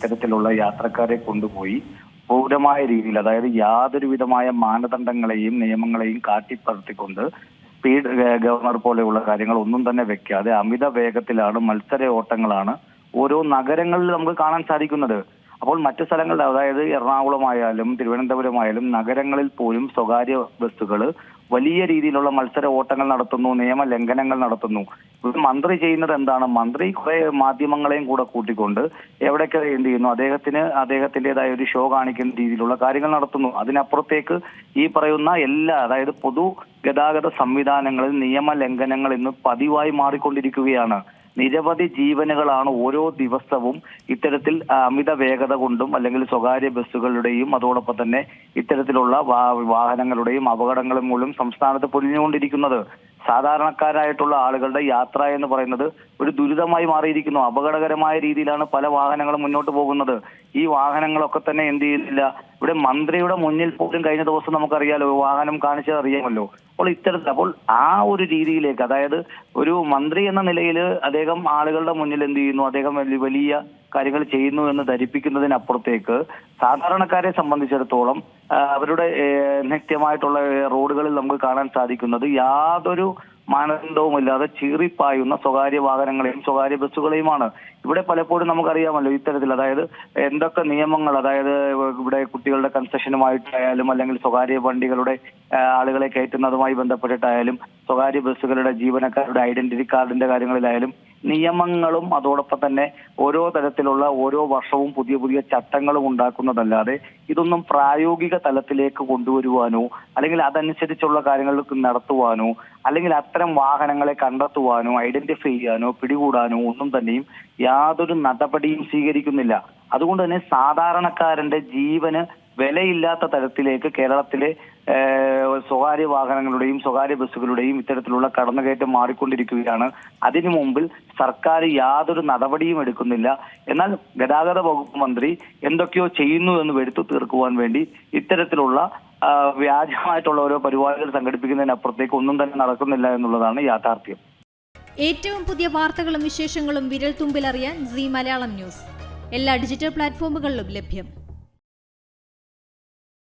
ഇത്തരത്തിലുള്ള യാത്രക്കാരെ കൊണ്ടുപോയി ക്രൂരമായ രീതിയിൽ അതായത് യാതൊരു വിധമായ മാനദണ്ഡങ്ങളെയും നിയമങ്ങളെയും കാട്ടിപ്പറത്തിക്കൊണ്ട് സ്പീഡ് ഗവർണർ പോലെയുള്ള കാര്യങ്ങൾ ഒന്നും തന്നെ വെക്കാതെ അമിത വേഗത്തിലാണ് മത്സര ഓട്ടങ്ങളാണ് ഓരോ നഗരങ്ങളിൽ നമുക്ക് കാണാൻ സാധിക്കുന്നത്. അപ്പോൾ മറ്റു സ്ഥലങ്ങളിൽ അതായത് എറണാകുളമായാലും തിരുവനന്തപുരമായാലും നഗരങ്ങളിൽ പോലും സ്വകാര്യ ബസ്സുകൾ വലിയ രീതിയിലുള്ള മത്സര ഓട്ടങ്ങൾ നടത്തുന്നു നിയമ ലംഘനങ്ങൾ നടത്തുന്നു. മന്ത്രി ചെയ്യുന്നത് എന്താണ്? മന്ത്രി കുറെ മാധ്യമങ്ങളെയും കൂടെ കൂട്ടിക്കൊണ്ട് എവിടെയൊക്കെ എന്ത് ചെയ്യുന്നു? അദ്ദേഹത്തിന് അദ്ദേഹത്തിന്റേതായ ഒരു ഷോ കാണിക്കുന്ന രീതിയിലുള്ള കാര്യങ്ങൾ നടത്തുന്നു. അതിനപ്പുറത്തേക്ക് ഈ പറയുന്ന എല്ലാ അതായത് പൊതു ഗതാഗത സംവിധാനങ്ങളിൽ നിയമ ലംഘനങ്ങൾ ഇന്ന് പതിവായി മാറിക്കൊണ്ടിരിക്കുകയാണ്. നിരവധി ജീവനുകളാണ് ഓരോ ദിവസവും ഇത്തരത്തിൽ അമിത വേഗത കൊണ്ടും അല്ലെങ്കിൽ സ്വകാര്യ ബസ്സുകളുടെയും അതോടൊപ്പം തന്നെ ഇത്തരത്തിലുള്ള വാഹനങ്ങളുടെയും അപകടങ്ങളും മൂലം സംസ്ഥാനത്ത് പൊലിഞ്ഞുകൊണ്ടിരിക്കുന്നത്. സാധാരണക്കാരായിട്ടുള്ള ആളുകളുടെ യാത്ര എന്ന് പറയുന്നത് ഒരു ദുരിതമായി മാറിയിരിക്കുന്നു. അപകടകരമായ രീതിയിലാണ് പല വാഹനങ്ങളും മുന്നോട്ട് പോകുന്നത്. ഈ വാഹനങ്ങളൊക്കെ തന്നെ എന്ത് ചെയ്യുന്നില്ല. ഇവിടെ മന്ത്രിയുടെ മുന്നിൽ പോലും കഴിഞ്ഞ ദിവസം നമുക്കറിയാലോ വാഹനം കാണിച്ചത് അറിയാമല്ലോ. അപ്പോൾ ഇത്തരത്തിൽ അപ്പോൾ ആ ഒരു രീതിയിലേക്ക് അതായത് ഒരു മന്ത്രി എന്ന നിലയിൽ അദ്ദേഹം ആളുകളുടെ മുന്നിൽ എന്ത് ചെയ്യുന്നു? അദ്ദേഹം വലിയ കാര്യങ്ങൾ ചെയ്യുന്നു എന്ന് ധരിപ്പിക്കുന്നതിനപ്പുറത്തേക്ക് സാധാരണക്കാരെ സംബന്ധിച്ചിടത്തോളം അവരുടെ നിത്യമായിട്ടുള്ള റോഡുകളിൽ നമുക്ക് കാണാൻ സാധിക്കുന്നത് യാതൊരു മാനദണ്ഡവുമില്ലാതെ ചീറിപ്പായുന്ന സ്വകാര്യ വാഹനങ്ങളെയും സ്വകാര്യ ബസ്സുകളെയുമാണ്. ഇവിടെ പലപ്പോഴും നമുക്കറിയാമല്ലോ ഇത്തരത്തിൽ അതായത് എന്തൊക്കെ നിയമങ്ങൾ അതായത് ഇവിടെ കുട്ടികളുടെ കൺസെഷനുമായിട്ടായാലും അല്ലെങ്കിൽ സ്വകാര്യ വണ്ടികളുടെ ആളുകളെ കയറ്റുന്നതുമായി ബന്ധപ്പെട്ടിട്ടായാലും സ്വകാര്യ ബസ്സുകളുടെ ജീവനക്കാരുടെ ഐഡന്റിറ്റി കാർഡിന്റെ കാര്യങ്ങളിലായാലും നിയമങ്ങളും അതോടൊപ്പം തന്നെ ഓരോ തരത്തിലുള്ള ഓരോ വർഷവും പുതിയ പുതിയ ചട്ടങ്ങളും ഉണ്ടാക്കുന്നതല്ലാതെ ഇതൊന്നും പ്രായോഗിക തലത്തിലേക്ക് കൊണ്ടുവരുവാനോ അല്ലെങ്കിൽ അതനുസരിച്ചുള്ള കാര്യങ്ങൾ നടത്തുവാനോ അല്ലെങ്കിൽ അത്തരം വാഹനങ്ങളെ കണ്ടെത്തുവാനോ ഐഡന്റിഫൈ ചെയ്യാനോ പിടികൂടാനോ ഒന്നും തന്നെയും യാതൊരു നടപടിയും സ്വീകരിക്കുന്നില്ല. അതുകൊണ്ട് തന്നെ സാധാരണക്കാരന്റെ ജീവന് വിലയില്ലാത്ത തരത്തിലേക്ക് കേരളത്തിലെ സ്വകാര്യ വാഹനങ്ങളുടെയും സ്വകാര്യ ബസ്സുകളുടെയും ഇത്തരത്തിലുള്ള കടന്നുകയറ്റം മാറിക്കൊണ്ടിരിക്കുകയാണ്. അതിനു മുമ്പിൽ സർക്കാർ യാതൊരു നടപടിയും എടുക്കുന്നില്ല. എന്നാൽ ഗതാഗത വകുപ്പ് മന്ത്രി എന്തൊക്കെയോ ചെയ്യുന്നു എന്ന് വരുത്തു തീർക്കുവാൻ വേണ്ടി ഇത്തരത്തിലുള്ള വ്യാജമായിട്ടുള്ള ഓരോ പരിപാടികൾ സംഘടിപ്പിക്കുന്നതിനപ്പുറത്തേക്ക് ഒന്നും തന്നെ നടക്കുന്നില്ല എന്നുള്ളതാണ് യാഥാർത്ഥ്യം. ഏറ്റവും പുതിയ വാർത്തകളും വിശേഷങ്ങളും വിരൽ തുമ്പിലറിയാൻ സി മലയാളം ന്യൂസ്. എല്ലാ ഡിജിറ്റൽ പ്ലാറ്റ്ഫോമുകളിലും ലഭ്യം.